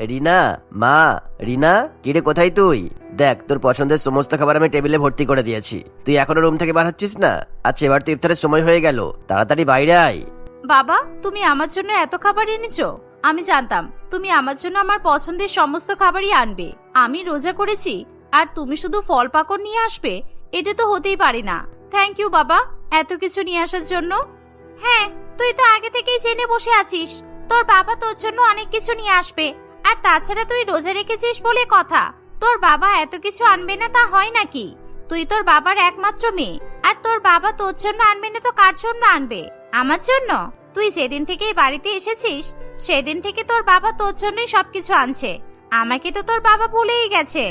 রিনা, মা, রিনা, কিরে, কোথায় তুই? দেখ, তোর পছন্দের সমস্ত খাবার আমি টেবিলে ভর্তি করে দিয়েছি। তুই এখনও রুম থেকে বার হচ্ছিস না? আচ্ছা এবার তো ইফতারের সময় হয়ে গেল। তাড়াতাড়ি বাইরে আয়। বাবা, তুমি আমার জন্য এত খাবার এনেছো? আমি জানতাম, তুমি আমার জন্য আমার পছন্দের সমস্ত খাবারই আনবে। আমি রোজা করেছি, আর তুমি শুধু ফল পাকড় নিয়ে আসবে, এটা তো হতেই পারে না। থ্যাংক ইউ বাবা, এত কিছু নিয়ে আসার জন্য। হ্যাঁ তুই তো আগে থেকেই জেনে বসে আছিস। তোর বাবা তোর জন্য অনেক কিছু নিয়ে আসবে। আর তাছাড়া তুই রোজা রেখেছিস বলে কথা। তোর বাবা এত কিছু আনবে না তা হয় নাকি? তুই তোর বাবার একমাত্র মেয়ে, আর তোর বাবা তোর জন্য আনবে না তো কার জন্য আনবে? আমার জন্য? তুই যেদিন থেকে বাড়িতে এসেছিস, সেদিন থেকে তোর বাবা তোর জন্যই সবকিছু আনছে। আমাকে তো তোর বাবা বলেই গেছে।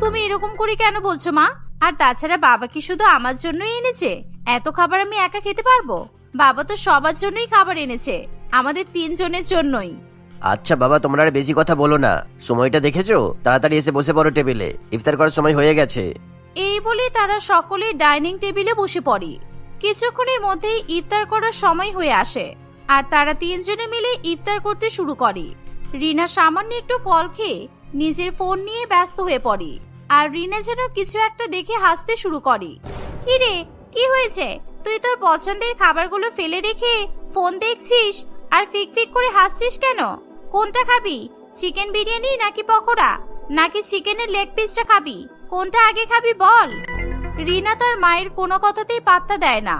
তুমি এরকম করে কেন বলছো মা? আর তাছাড়া বাবা কি শুধু আমার জন্যই এনেছে? এত খাবার আমি একা খেতে পারব? বাবা তো সবার জন্যই খাবার এনেছে। আমাদের তিনজনের জন্যই। আচ্ছা বাবা, তোমরা আর বেশি কথা বলো না। সময়টা দেখেছ? তাড়াতাড়ি এসে বসে পড়ো টেবিলে। ইফতার করার সময় হয়ে গেছে। এই বলে তারা সকলে ডাইনিং টেবিলে বসে পড়ে। কিছুক্ষণের মধ্যেই ইফতার করার সময় হয়ে আসে, আর তারা তিনজনে মিলে ইফতার করতে শুরু করে। রিনা সামান্য একটু ফল খেয়ে নিজের ফোন নিয়ে ব্যস্ত হয়ে পড়ে, আর রিনা যেন কিছু একটা দেখে হাসতে শুরু করে। কি রে, কি হয়েছে? তুই তোর পছন্দের খাবারগুলো ফেলে রেখে ফোন দেখছিস আর ফিক ফিক করে হাসছিস কেন? কোনটা খাবি? চিকেন বিরিয়ানি নাকি পকোড়া? নাকি চিকেনের লেগ পিসটা খাবি? কোনটা আগে খাবি বল। রিনা তার মায়ের কোনো কথাতেই পাত্তা দেয় না।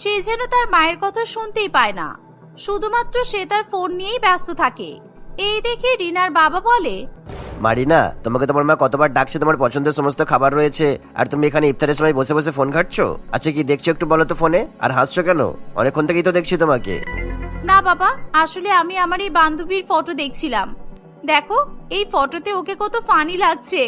সে যেন তার মায়ের কথা শুনতেই পায় না। শুধুমাত্র সে তার ফোন নিয়েই ব্যস্ত থাকে। এই দেখে রিনার বাবা বলে মারিনা তোমাকে তোমার মা কতবার ডাকছে? তোমার পছন্দের সমস্ত খাবার রয়েছে। আর তুমি এখানে ইফতারের সময় বসে বসে ফোন ঘাটছো? আচ্ছা কি দেখছ একটু বলো তো ফোনে আর হাসছো কেন? অনেকক্ষণ থেকেই তো দেখছি তোমাকে। না বাবা আসলে আমি আমার এই বান্ধবীর ফটো দেখছিলাম। দেখো এই ফটোতে ওকে কত ফানি লাগছে।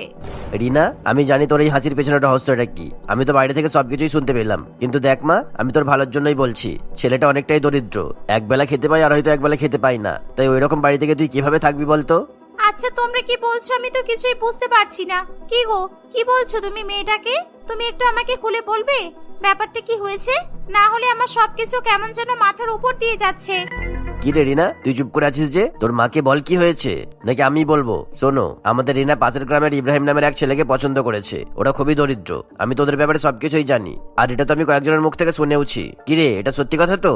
রিনা আমি জানি তোর এই হাসির পেছনে রহস্যটা কি। আমি তো বাইরে থেকে সবকিছুই শুনতে পেলাম। কিন্তু দেখ মা আমি তোর ভালোর জন্যই বলছি ছেলেটা অনেকটাই দরিদ্র। একবেলা খেতে পাই আর হয়তো একবেলা খেতে পাই না। তাই ওই রকম বাড়ি থেকে তুই কীভাবে থাকবি বলতো? আচ্ছা তোমরা কি বলছো? আমি তো কিছুই বুঝতে পারছি না। কি গো? কি বলছো তুমি মেয়েটাকে? তুমি একটু আমাকে খুলে বলবে? ব্যাপারটা কি হয়েছে? না হলে আমার সবকিছু কেমন যেন মাথার উপর দিয়ে যাচ্ছে। কি রে রিনা তুই চুপ করে আছিস যে? তোর মাকে বল কি হয়েছে? নাকি আমি বলব? শোনো আমাদের রিনা পাশের গ্রামের ইব্রাহিম নামের এক ছেলেকে পছন্দ করেছে। ওরা খুবই দরিদ্র। আমি তোদের ব্যাপারে সবকিছুই জানি। আর এটা তো আমি কয়েকজনের মুখ থেকে শুনেওছি। কি রে এটা সত্যি কথা তো?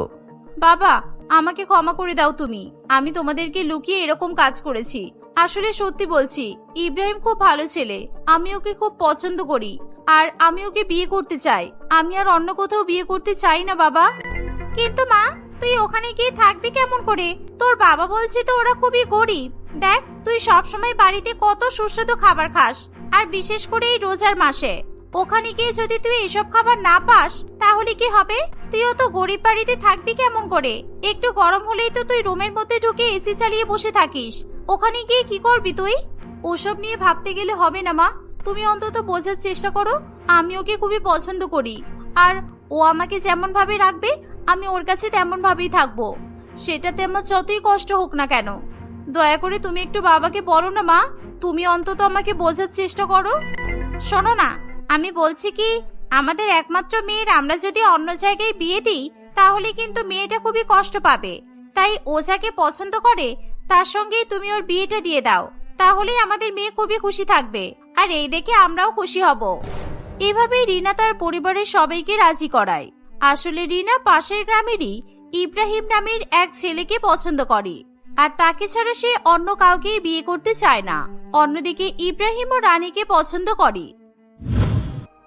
বাবা আমাকে ক্ষমা করে দাও তুমি। আমি তোমাদেরকে লুকিয়ে এরকম কাজ করেছি। আসলে সত্যি বলছি ইব্রাহিম খুব ভালো ছেলে। আমি ওকে খুব পছন্দ করি। আর আমি ওকে বিয়ে করতে চাই। আমি আর অন্য কোথাও বিয়ে করতে চাই না, বাবা। কিন্তু মা, তুই ওখানে গিয়ে থাকবি কেমন করে? তোর বাবা বলছে তো ওরা খুবই গরিব। দেখ, তুই সব সময় বাড়িতে কত সুস্বাদু খাবার খাস, আর বিশেষ করে এই রোজার মাসে। ওখানে গিয়ে যদি তুই এসব খাবার না পাস, তাহলে কি হবে? তুইও তো গরিব বাড়িতে থাকবি কেমন করে? একটু গরম হলেই তো তুই রুমের মধ্যে ঢুকে এসি চালিয়ে বসে থাকিস। ওখানে গিয়ে কি করবি তুই? ওসব নিয়ে ভাবতে গেলে হবে না, মা। তুমি অন্তত বোঝার চেষ্টা করো আমি ওকে খুবই পছন্দ করি। আর ও আমাকে যেমন ভাবে রাখবে, আমি ওর কাছে তেমন ভাবেই থাকব। সেটাতে আমার যতই কষ্ট হোক না কেন। দয়া করে তুমি একটু বাবাকে বলো না, মা। তুমি অন্তত আমাকে বোঝার চেষ্টা করো। শোনো না, আমি বলছি কি, আমাদের একমাত্র মেয়ের আমরা যদি অন্য জায়গায় বিয়ে দিই, তাহলে কিন্তু মেয়েটা খুবই কষ্ট পাবে। তাই ও যাকে পছন্দ করে, তার সঙ্গেই তুমি ওর বিয়েটা দিয়ে দাও। তাহলেই আমাদের মেয়ে খুবই খুশি থাকবে। আর এই দেখে আমরাও খুশি হব। এভাবেই রিনা তার পরিবারের সবাইকে রাজি করায়। আসলে রিনা পাশের গ্রামেরই ইব্রাহিম নামের এক ছেলেকে পছন্দ করে। আর তাকে ছাড়া সে অন্য কাউকে বিয়ে করতে চায় না। অন্যদিকে ইব্রাহিম ও রানীকে পছন্দ করে।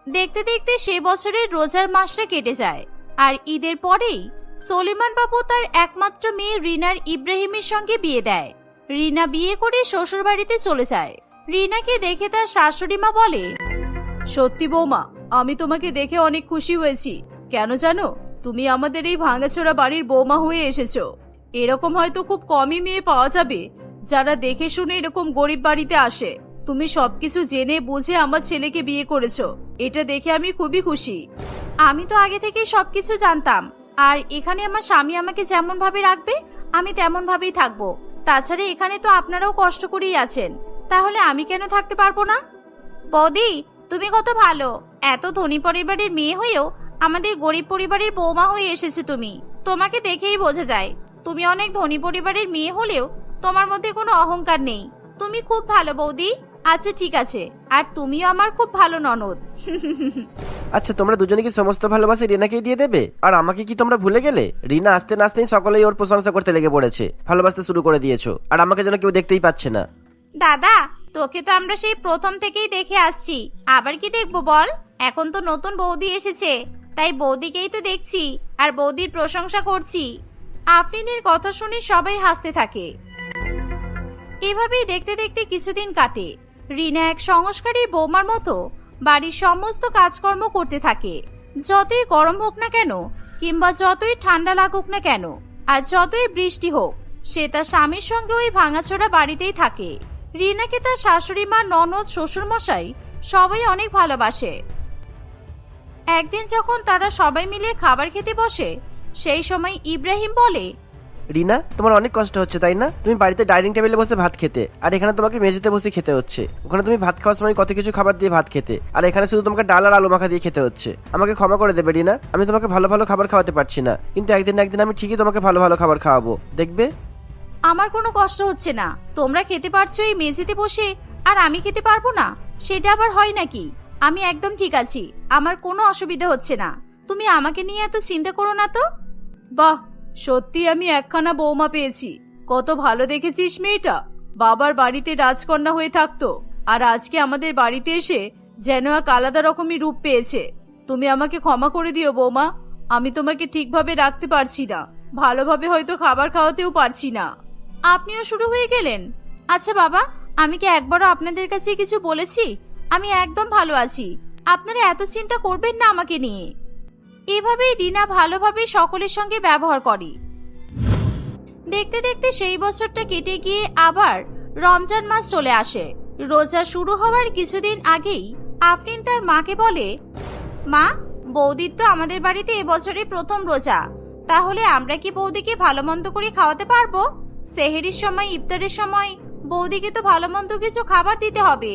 দেখতে দেখতে সে বছরের রোজার মাসটা কেটে যায়। আর ঈদের পরেই সলিমান বাবু তার একমাত্র মেয়ে রিনার ইব্রাহিমের সঙ্গে বিয়ে দেয়। রিনা বিয়ে করে শ্বশুর বাড়িতে চলে যায়। রিনাকে দেখে তার শাশুড়ি মা বলে, সত্যি বৌমা, আমি তোমাকে দেখে অনেক খুশি হয়েছি। কেন জানো? তুমি আমাদের এই ভাঙাচোরা বাড়ির বৌমা হয়ে এসেছ। এরকম হয়তো খুব কমই মেয়ে পাওয়া যাবে। যারা দেখে শুনে এরকম গরিব বাড়িতে আসে, তুমি সবকিছু জেনে বুঝে আমার ছেলেকে বিয়ে করেছ। এটা দেখে আমি খুবই খুশি। আমি তো আগে থেকেই সবকিছু জানতাম। আর এখানে আমার স্বামী আমাকে যেমন ভাবে রাখবে, আমি তেমন ভাবেই থাকব। তাছাড়া এখানে তো আপনারাও কষ্ট করেই আছেন। তাহলে আমি কেন থাকতে পারব না? বৌদি, তুমি কত ভালো। এত ধনী পরিবারের মেয়ে হয়েও আমাদের গরিব পরিবারের বৌমা হয়ে এসেছ তুমি। তোমাকে দেখেই বোঝা যায়, তুমি অনেক ধনী পরিবারের মেয়ে হলেও তোমার মধ্যে কোনো অহংকার নেই। তুমি খুব ভালো, বৌদি। আচ্ছা ঠিক আছে। আর তুমিও আমার খুব ভালো ননদ। আচ্ছা তোমরা দুজনে কি সমস্ত ভালোবাসা রিনাকেই দিয়ে দেবে? আর আমাকে কি তোমরা ভুলে গেলে? রিনা আসতে না আসতেই সকলেই ওর প্রশংসা করতে লেগে পড়েছে। ভালোবাসতে শুরু করে দিয়েছ। আর আমাকে যেন কেউ দেখতেই পাচ্ছে না। দাদা, তোকে তো আমরা সেই প্রথম থেকেই দেখে আসছি। আবার কি দেখব বল? এখন তো নতুন বৌদি এসেছে। তাই বৌদিকেই তো দেখছি আর বৌদির প্রশংসা করছি। আফরিনের কথা শুনে সবাই হাসতে থাকে। এভাবেই দেখতে দেখতে কিছুদিন কাটে। রিনা এক সংস্কারী বৌমার মতো বাড়ির সমস্ত কাজকর্ম করতে থাকে। যতই গরম হোক না কেন, কিংবা যতই ঠান্ডা লাগুক না কেন, আর যতই বৃষ্টি হোক, সে তার স্বামীর সঙ্গে ওই ভাঙাচোরা বাড়িতেই থাকে। রিনাকে তার শাশুড়ি মা, ননদ শ্বশুর মশাই সবাই অনেক ভালোবাসে। একদিন যখন তারা সবাই মিলে খাবার খেতে বসে, সেই সময় ইব্রাহিম বলে, রিনা, তোমার অনেক কষ্ট হচ্ছে, তাই না? তুমি বাড়িতে ডাইনিং টেবিলে বসে ভাত খেতে, আর এখানে তোমাকে মেঝেতে বসে খেতে হচ্ছে। ওখানে তুমি ভাত খাওয়ার সময় কত কিছু খাবার দিয়ে ভাত খেতে, আর এখানে শুধু তোমাকে ডাল আর আলু মাখা দিয়ে খেতে হচ্ছে। আমাকে ক্ষমা করে দেবে, রিনা। আমি তোমাকে ভালো ভালো খাবার খাওয়াতে পারছি না। কিন্তু একদিন একদিন আমি ঠিকই তোমাকে ভালো ভালো খাবার খাওয়াবো। দেখবে? আমার কোনো কষ্ট হচ্ছে না। তোমরা খেতে পারছ এই মেঝেতে বসে, আর আমি খেতে পারব না? সেটা আবার হয় নাকি? আমি একদম ঠিক আছি, আমার কোনো অসুবিধা হচ্ছে না। তুমি আমাকে নিয়ে এত চিন্তা করো না তো? বাহ, সত্যি আমি একখানা বৌমা পেয়েছি। কত ভালো দেখেছিস মেয়েটা। বাবার বাড়িতে রাজকন্যা হয়ে থাকতো, আর আজকে আমাদের বাড়িতে এসে যেন এক আলাদা রকমই রূপ পেয়েছে। তুমি আমাকে ক্ষমা করে দিও বৌমা, আমি তোমাকে ঠিকভাবে রাখতে পারছি না। ভালোভাবে হয়তো খাবার খাওয়াতেও পারছি না। আপনিও শুরু হয়ে গেলেন? আচ্ছা বাবা, আমি কি একবারও আপনাদের কাছে কিছু বলেছি? আমি একদম ভালো আছি। আপনারা এত চিন্তা করবেন না আমাকে নিয়ে। এভাবেই রিনা ভালোভাবে সকলের সঙ্গে ব্যবহার করে। দেখতে দেখতে সেই বছরটা কেটে গিয়ে আবার রমজান মাস চলে আসে। রোজা শুরু হওয়ার কিছুদিন আগেই আফরিন তার মাকে বলে, মা, বৌদির তো আমাদের বাড়িতে এবছরই প্রথম রোজা। তাহলে আমরা কি বৌদিকে ভালো মন্দ করে খাওয়াতে পারব? সেহেরির সময়, ইফতারের সময় বৌদিকে তো ভালো মন্দ কিছু খাবার দিতে হবে।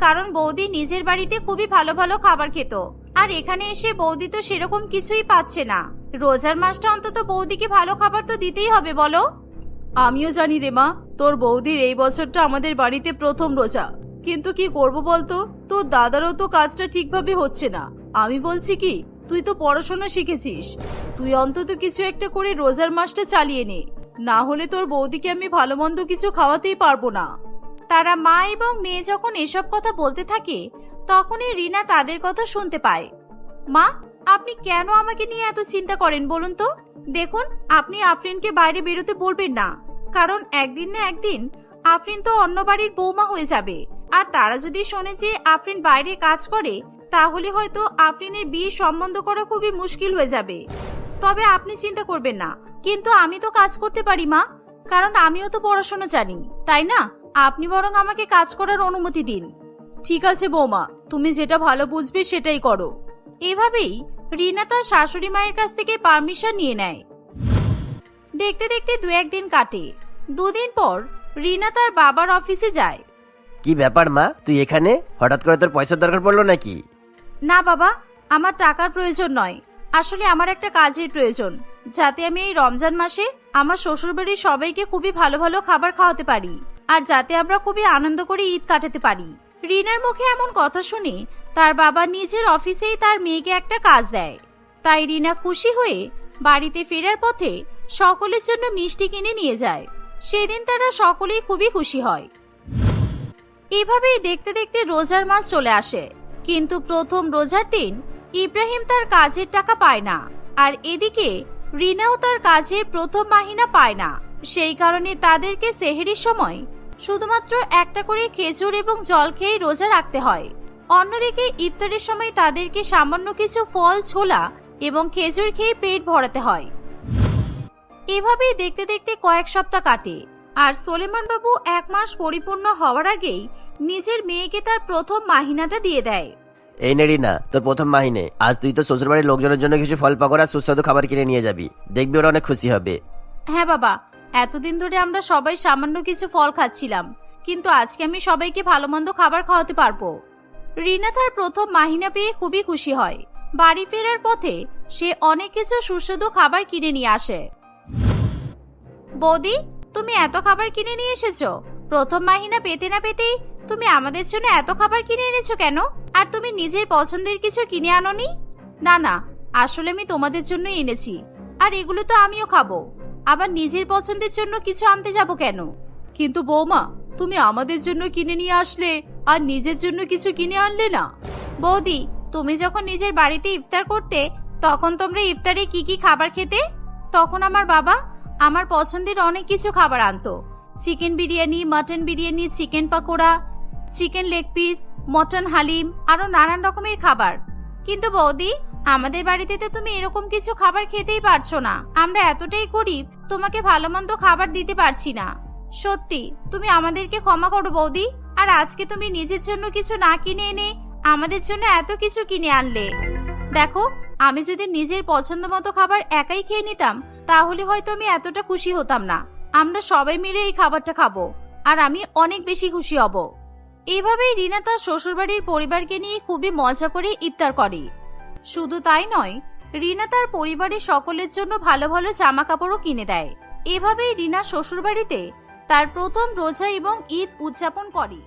কারণ বৌদি নিজের বাড়িতে খুবই ভালো ভালো খাবার খেত। আর এখানে এসে বৌদি তো সেরকম কিছুই পাচ্ছে না। রোজার মাসটা অন্তত বৌদিকে ভালো খাবার তো দিতেই হবে, বলো। আমিও জানি রে মা, তোর বৌদির এই বছরটা আমাদের বাড়িতে প্রথম রোজা। কিন্তু কি করব বলতো? তোর দাদারও তো কাজটা ঠিকভাবে হচ্ছে না। আমি বলছি কি, তুই তো পড়াশোনা শিখেছিস। তুই অন্তত কিছু একটা করে রোজার মাসটা চালিয়ে নে। না হলে তোর বৌদিকে আমি ভালো মন্দ কিছু খাওয়াতেই পারব না। তারা মা এবং মেয়ে যখন এসব কথা বলতে থাকে, তখনই রিনা তাদের কথা শুনতে পায়। মা, আপনি কেন আমাকে নিয়ে এত চিন্তা করেন বলুন তো? দেখুন, আপনি আফরিনকে বাইরে বেরোতে বলবেন না, কারণ একদিন না একদিন আফরিন তো অন্য বাড়ির বৌমা হয়ে যাবে। আর তারা যদি শোনে যে আফরিন বাইরে কাজ করে, তাহলে হয়তো আফরিনের বিয়ে সম্বন্ধ করা খুবই মুশকিল হয়ে যাবে। তবে আপনি চিন্তা করবেন না। কিন্তু আমি তো কাজ করতে পারি মা। কারণ আমিও তো পড়াশোনা জানি তাই না? আপনি বরং আমাকে কাজ করার অনুমতি দিন। ঠিক আছে বৌমা তুমি যেটা ভালো বুঝবে সেটাই করো। এভাবেই রিনা তার শাশুড়ি মায়ের কাছ থেকে পারমিশন নিয়ে নেয়। দেখতে দেখতে দু একদিন কাটে। দুদিন পর রিনা তার বাবার অফিসে যায়। কি ব্যাপার মা? তুই এখানে? হঠাৎ করে তোর পয়সার দরকার পড়ল নাকি? না বাবা আমার টাকার প্রয়োজন নয়। আসলে আমার একটা কাজের প্রয়োজন, যাতে আমি এই রমজান মাসে আমার শ্বশুরবাড়ির সবাইকে খুবই ভালো ভালো খাবার খাওয়াতে পারি, আর যাতে আমরা খুবই আনন্দ করে ঈদ কাটাতে পারি। রিনার মুখে এমন কথা শুনে তার বাবা নিজের অফিসেই তার মেয়েকে একটা কাজ দেয়। তাই রিনা খুশি হয়ে বাড়িতে ফেরার পথে সকলের জন্য মিষ্টি কিনে নিয়ে যায়। সেদিন তারা সকলেই খুবই খুশি হয়। এভাবেই দেখতে দেখতে রোজার মাস চলে আসে, কিন্তু প্রথম রোজার দিন ইব্রাহিম তার কাজের টাকা পায় না, আর এদিকে রিনাও তার কাজের প্রথম মাহিনা পায় না। সেই কারণে তাদেরকে সেহেরির সময় শুধুমাত্র একটা করে খেজুর এবং জল খেয়ে রোজা রাখতে হয়। অন্যদিকে ইফতারের সময় তাদেরকে সামান্য কিছু ফল, ছোলা এবং খেজুর খেয়ে পেট ভরাতে হয়। এভাবেই দেখতে দেখতে কয়েক সপ্তাহ কাটে, আর সোলেমান বাবু এক মাস পরিপূর্ণ হওয়ার আগেই নিজের মেয়েকে তার প্রথম মাহিনাটা দিয়ে দেয়। এই নে রিনা, তোর প্রথম মাহিনে। আজ তুই তো শ্বশুরবাড়ির লোকজনের জন্য কিছু ফল পাকড়া সুস্বাদু খাবার কিনে নিয়ে যাবি। দেখবি ওরা অনেক খুশি হবে। হ্যাঁ বাবা, এতদিন ধরে আমরা সবাই সামান্য কিছু ফল খাচ্ছিলাম, কিন্তু আজকে আমি সবাইকে ভালো মন্দ খাবার খাওয়াতে পারব। রিনা তার প্রথম মাহিনা পেয়ে খুবই খুশি হয়। বাড়ি ফেরার পথে সে অনেক কিছু সুস্বাদু খাবার কিনে নিয়ে আসে। বৌদি, তুমি এত খাবার কিনে নিয়ে এসেছ? প্রথম মাহিনা পেতে না পেতেই তুমি আমাদের জন্য এত খাবার কিনে এনেছো কেন? আর তুমি নিজের পছন্দের কিছু কিনে আনোনি? না না, আসলে আমি তোমাদের জন্য এনেছি। আর এগুলো তো আমিও খাব। আবার নিজের পছন্দের জন্য কিছু আনতে যাব কেন? কিন্তু বৌমা, তুমি আমাদের জন্য কিনে নিয়ে আসলে আর নিজের জন্য কিছু কিনে আনলে না? বৌদি, তুমি যখন নিজের বাড়িতে ইফতার করতে, তখন তোমরা ইফতারে কি কি খাবার খেতে? তখন আমার বাবা আমার পছন্দের অনেক কিছু খাবার আনতো। Chicken biryani, mutton biryani, chicken pakora chicken leg piece, mutton haleem, আরও নানান রকমের খাবার। কিন্তু বৌদি, আমাদের বাড়িতে তো তুমি এরকম কিছু খাবার খেতেই পারছ না। আমরা এতটাই গরিব, তোমাকে ভালো মন্দ খাবার দিতে পারছি না। সত্যি, তুমি আমাদেরকে ক্ষমা করো বৌদি, আর আজকে তুমি নিজের জন্য কিছু না কিনে এনে আমাদের জন্য এত কিছু কিনে আনলে। দেখো, আমি যদি নিজের পছন্দ মতো খাবার একাই খেয়ে নিতাম, তাহলে হয়তো আমি এতটা খুশি হতাম না। আমরা সবাই মিলে এই খাবারটা খাব, আর আমি অনেক বেশি খুশি হব। এভাবেই রিনা তার শ্বশুরবাড়ির পরিবারকে নিয়ে খুবই মজা করে ইফতার করে। শুধু তাই নয়, রিনা তার পরিবারের সকলের জন্য ভালো ভালো জামা কাপড়ও কিনে দেয়। এভাবেই রিনা শ্বশুরবাড়িতে তার প্রথম রোজা এবং ঈদ উদযাপন করে।